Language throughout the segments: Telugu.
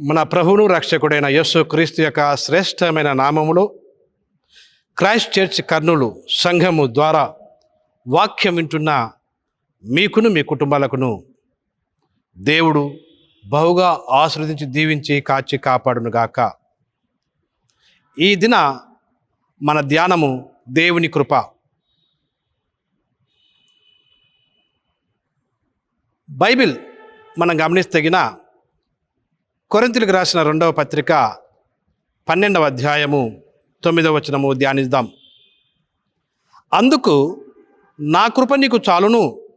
మన ప్రభువును రక్షకుడైన యేసు క్రీస్తు యొక్క శ్రేష్టమైన నామములో క్రైస్ట్ చర్చ్ కర్నూలు సంఘము ద్వారా వాక్యం వింటున్న మీకును మీ కుటుంబాలకును దేవుడు బహుగా ఆశ్రదించి దీవించి కాచి కాపాడునుగాక ఈ దిన మన ధ్యానము దేవుని కృప. బైబిల్ మనం గమనిస్తగిన కొరింతలకు రాసిన రెండవ పత్రిక పన్నెండవ అధ్యాయము తొమ్మిదవ వచనము ధ్యానిద్దాం. అందుకు నా కృప నీకు చాలును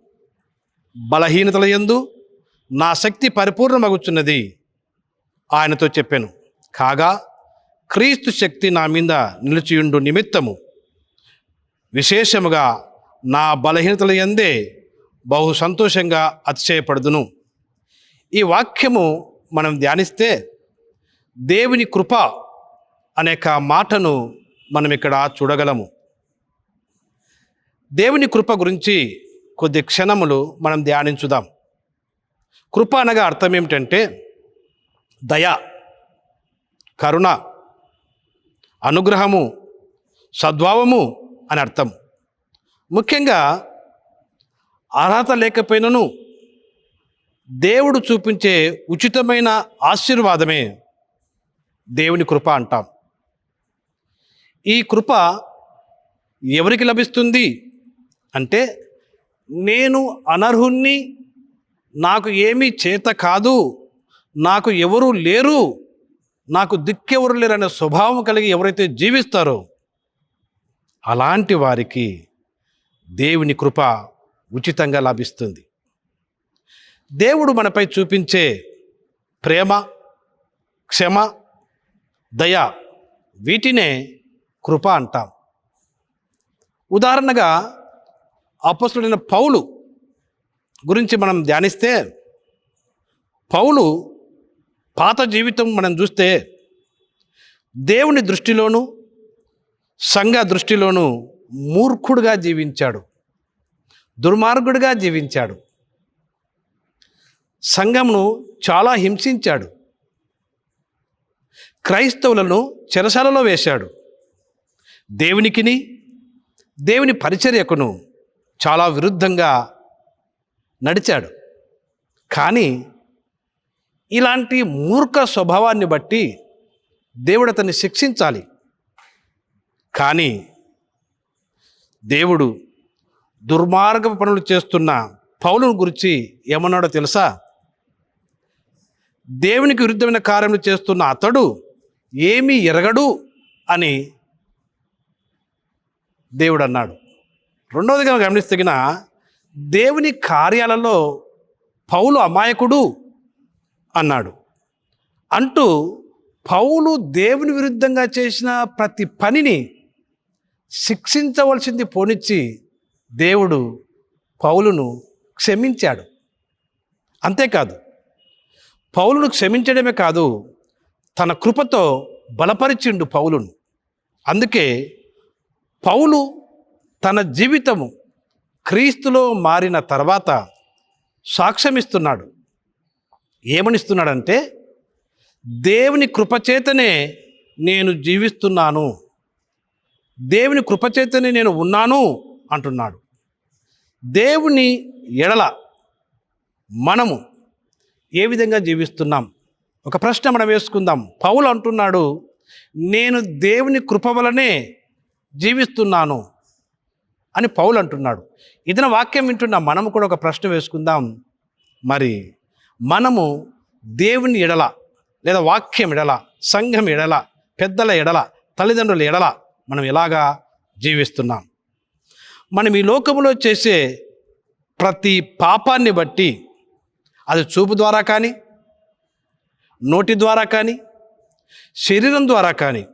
బలహీనతల యందు నా శక్తి పరిపూర్ణమగుచున్నది ఆయనతో చెప్పాను. కాగా క్రీస్తు శక్తి నా మీద నిలిచియుండు నిమిత్తము విశేషముగా నా బలహీనతల యందే బహు సంతోషంగా అతిశయపడుదును. ఈ వాక్యము మనం ధ్యానిస్తే దేవుని కృప అనేక మాటను మనం ఇక్కడ చూడగలము. దేవుని కృప గురించి కొద్ది క్షణములు మనం ధ్యానించుదాం. కృప అనగా అర్థం ఏమిటంటే దయ కరుణ అనుగ్రహము సద్భావము అని అర్థం. ముఖ్యంగా అర్హత లేకపోయినను దేవుడు చూపించే ఉచితమైన ఆశీర్వాదమే దేవుని కృప అంటాం. ఈ కృప ఎవరికి లభిస్తుంది అంటే నేను అనర్హుణ్ణి నాకు ఏమీ చేత కాదు నాకు ఎవరు లేరు నాకు దిక్కెవరు లేరనే స్వభావం కలిగి ఎవరైతే జీవిస్తారో అలాంటి వారికి దేవుని కృప ఉచితంగా లభిస్తుంది. దేవుడు మనపై చూపించే ప్రేమ క్షమ దయ వీటినే కృప అంటాం. ఉదాహరణగా అపస్తుడైన పౌలు గురించి మనం ధ్యానిస్తే పౌలు పాత జీవితం మనం చూస్తే దేవుని దృష్టిలోనూ సంఘ దృష్టిలోనూ మూర్ఖుడుగా జీవించాడు దుర్మార్గుడిగా జీవించాడు. సంఘమును చాలా హింసించాడు. క్రైస్తవులను చెరసాలలో వేశాడు. దేవునికిని దేవుని పరిచర్యకును చాలా విరుద్ధంగా నడిచాడు. కానీ ఇలాంటి మూర్ఖ స్వభావాన్ని బట్టి దేవుడు అతన్ని శిక్షించాలి. కానీ దేవుడు దుర్మార్గ పనులు చేస్తున్న పౌలుని గురించి ఏమన్నాడో తెలుసా? దేవునికి విరుద్ధమైన కార్యములు చేస్తున్న అతడు ఏమీ ఎరగడు అని దేవుడు అన్నాడు రెండవదిగా గమనిస్తగిన దేవుని కార్యాలలో పౌలు అమాయకుడు అన్నాడు. అంటూ పౌలు దేవుని విరుద్ధంగా చేసిన ప్రతి పనిని శిక్షించవలసింది పోనిచ్చి దేవుడు పౌలును క్షమించాడు. అంతేకాదు పౌలును క్షమించడమే కాదు తన కృపతో బలపరిచిండు పౌలును. అందుకే పౌలు తన జీవితము క్రీస్తులో మారిన తర్వాత సాక్ష్యమిస్తున్నాడు. ఏమనిస్తున్నాడంటే దేవుని కృపచేతనే నేను జీవిస్తున్నాను. దేవుని కృపచేతనే నేను ఉన్నాను అంటున్నాడు. దేవుని ఎడల మనము ఏ విధంగా జీవిస్తున్నాం? ఒక ప్రశ్న మనం వేసుకుందాం. పౌలు అంటున్నాడు నేను దేవుని కృప వలనే జీవిస్తున్నాను అని పౌలు అంటున్నాడు. ఇదిన వాక్యం వింటున్న మనము కూడా ఒక ప్రశ్న వేసుకుందాం. మరి మనము దేవుని ఎడల లేదా వాక్యం ఎడల సంఘం ఎడల పెద్దల ఎడల తల్లిదండ్రుల ఎడల మనం ఎలాగా జీవిస్తున్నాం? మనం ఈ లోకంలో చేసే ప్రతి పాపాన్ని బట్టి అది చూపు ద్వారా కానీ నోటి ద్వారా కానీ శరీరం ద్వారా కానీ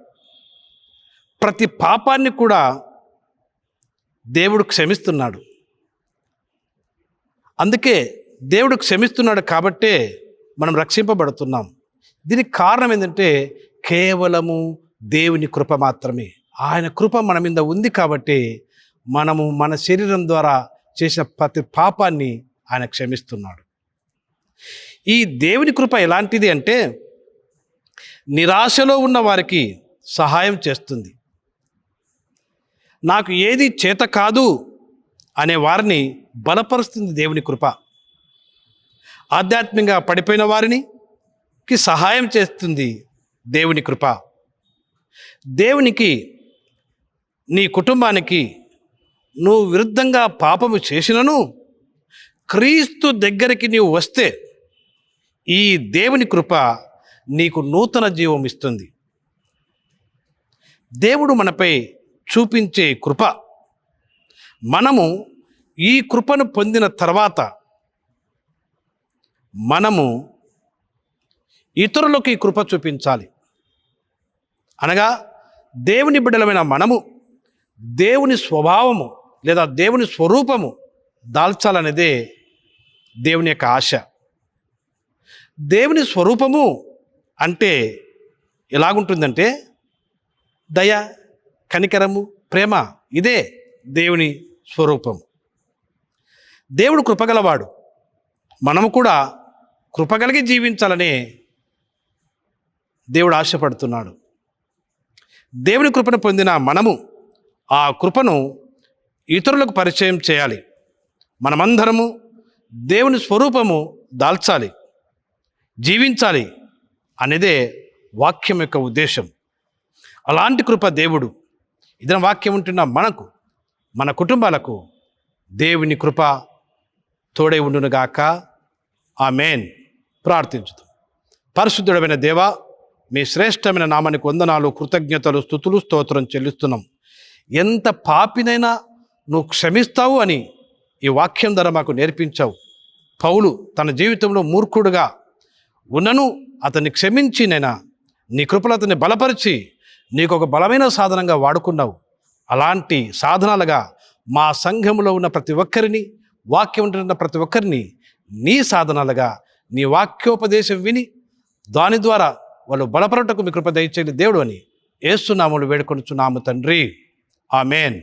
ప్రతి పాపాన్ని కూడా దేవుడు క్షమిస్తున్నాడు. అందుకే దేవుడు క్షమిస్తున్నాడు కాబట్టే మనం రక్షింపబడుతున్నాం. దీనికి కారణం ఏంటంటే కేవలము దేవుని కృప మాత్రమే. ఆయన కృప మన మీద ఉంది కాబట్టి మనము మన శరీరం ద్వారా చేసిన ప్రతి పాపాన్ని ఆయన క్షమిస్తున్నాడు. ఈ దేవుని కృప ఎలాంటిది అంటే నిరాశలో ఉన్న వారికి సహాయం చేస్తుంది. నాకు ఏది చేత కాదు అనే వారిని బలపరుస్తుంది దేవుని కృప. ఆధ్యాత్మికంగా పడిపోయిన వారినికి సహాయం చేస్తుంది దేవుని కృప. దేవునికి నీ కుటుంబానికి నువ్వు విరుద్ధంగా పాపము చేసినను క్రీస్తు దగ్గరికి నీవు వస్తే ఈ దేవుని కృప నీకు నూతన జీవం ఇస్తుంది. దేవుడు మనపై చూపించే కృప మనము ఈ కృపను పొందిన తర్వాత మనము ఇతరులకు ఈ కృప చూపించాలి. అనగా దేవుని బిడ్డలమైన మనము దేవుని స్వభావము లేదా దేవుని స్వరూపము దాల్చాలనేదే దేవుని యొక్క ఆశ. దేవుని స్వరూపము అంటే ఎలాగుంటుందంటే దయ కనికరము ప్రేమ ఇదే దేవుని స్వరూపం దేవుడు కృపగలవాడు మనము కూడా కృపగలిగి జీవించాలనే దేవుడు ఆశపడుతున్నాడు. దేవుని కృపను పొందిన మనము ఆ కృపను ఇతరులకు పరిచయం చేయాలి. మనమందరము దేవుని స్వరూపము దాల్చాలి. జీవించాలి అనేదే వాక్యం యొక్క ఉద్దేశం. అలాంటి కృప దేవుడు ఇదన వాక్యం ఉంటున్న మనకు మన కుటుంబాలకు దేవుని కృప తోడే ఉండునుగాక మేన్ ప్రార్థించుదాం పరిశుద్ధుడమైన దేవ మీ శ్రేష్టమైన నామానికి వందనాలు కృతజ్ఞతలు స్థుతులు స్తోత్రం చెల్లిస్తున్నాం. ఎంత పాపినైనా నువ్వు క్షమిస్తావు అని ఈ వాక్యం ద్వారా మాకు నేర్పించావు. పౌలు తన జీవితంలో మూర్ఖుడుగా ఉన్నను అతన్ని క్షమించి నేను నీ కృపలు అతన్ని బలపరిచి నీకు ఒక బలమైన సాధనంగా వాడుకున్నావు. అలాంటి సాధనాలుగా మా సంఘంలో ఉన్న ప్రతి ఒక్కరిని వాక్యం ఉంటున్న ప్రతి ఒక్కరిని నీ సాధనాలుగా నీ వాక్యోపదేశం విని దాని ద్వారా వాళ్ళు బలపరటకు మీ కృప దయచేయండి దేవుడు అని ఏస్తున్నాములు వేడుకొనుచున్నాము తండ్రి. ఆమెన్.